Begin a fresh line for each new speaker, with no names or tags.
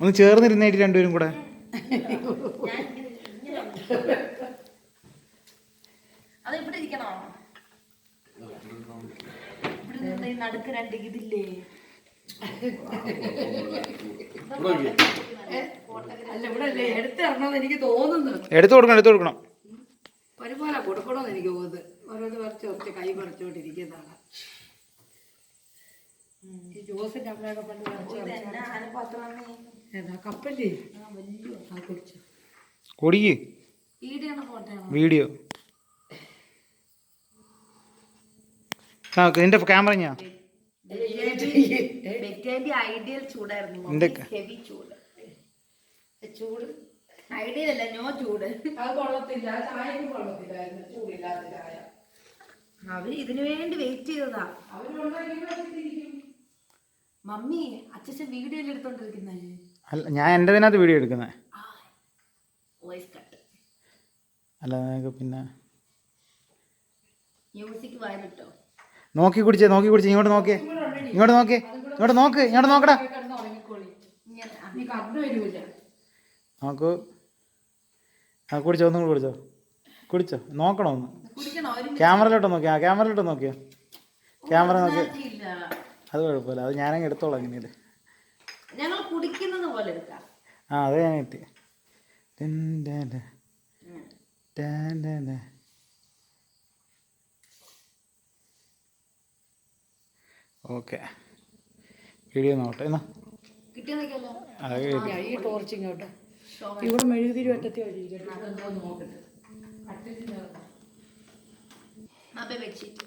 ഒന്ന് ചേർന്നിരുന്നേറ്റ് രണ്ടുപേരും കൂടെ.
നടുക്ക് രണ്ട് ഇതില്ലേ?
എടുത്തു കൊടുക്കണം എടുത്തു കൊടുക്കണം.
ഒരുപോലെ കൊടുക്കണമെന്ന് എനിക്ക് തോന്നുന്നത് ഓരോന്ന് പറിച്ച് കുറച്ച് കൈ പറിച്ചോണ്ടിരിക്കുന്നതാണ്. ഈ ജോസിന്റെ അമ്മയൊക്കെ പണ്ട് പറിച്ച് കപ്പല്ലേ?
കുടിക്ക്. വീഡിയോ. നിന്റെ ക്യാമറ ഞാൻ
ഐഡിയൽ ചൂടായിരുന്നു ഹെവി ചൂട്.
ചൂട്?
ഐഡിയൽ അല്ല നോ ചൂട്.
അത് കൊള്ളത്തില്ല ചായക്ക് കൊള്ളത്തില്ലായിരുന്നു ചൂടില്ലാത്ത ചായ.
അവർ ഇതിനു വേണ്ടി വെയിറ്റ് ചെയ്തതാ. മമ്മി അച്ഛൻ വീഡിയോയിൽ എടുത്തോണ്ടിരിക്കുന്നേ.
അല്ല ഞാൻ എന്റെ ഇതിനകത്ത് വീഡിയോ എടുക്കുന്നത് അല്ല നിങ്ങൾക്ക് പിന്നെ നോക്കി കുടിച്ചേ നോക്കി കുടിച്ചേ ഇങ്ങോട്ട് നോക്കിയേ ഇങ്ങോട്ട് നോക്കിയേ ഇങ്ങോട്ട് നോക്ക് ഇങ്ങോട്ട് നോക്കടാ.
ഇങ്ങനെ ആ.
നോക്കൂ കുടിച്ചോ ഒന്നും കൂടി കുടിച്ചോ. കുടിച്ചോ നോക്കണോ ഒന്ന്? ക്യാമറയിലോട്ട് നോക്കിയാ? ക്യാമറയിലോട്ട് നോക്കിയോ? ക്യാമറ നോക്കി. അത് കുഴപ്പമില്ല അത് ഞാനങ്ങ് എടുത്തോളാം ഇങ്ങനെ
ഞങ്ങൾ കുടിക്കുന്നത് പോലെ എടുക്കാം.
ആ അത് ഞാൻ കിട്ടി. ഓക്കെ. വീഡിയോ നോട്ടെ എന്നാ.
ഈ ടോർച്ച് ഇങ്ങോട്ട്. ഇവിടെ മെഴുകുതിരി ഒറ്റത്തി വഴി
അപ്പൊ ബെഡ്ഷീറ്റ്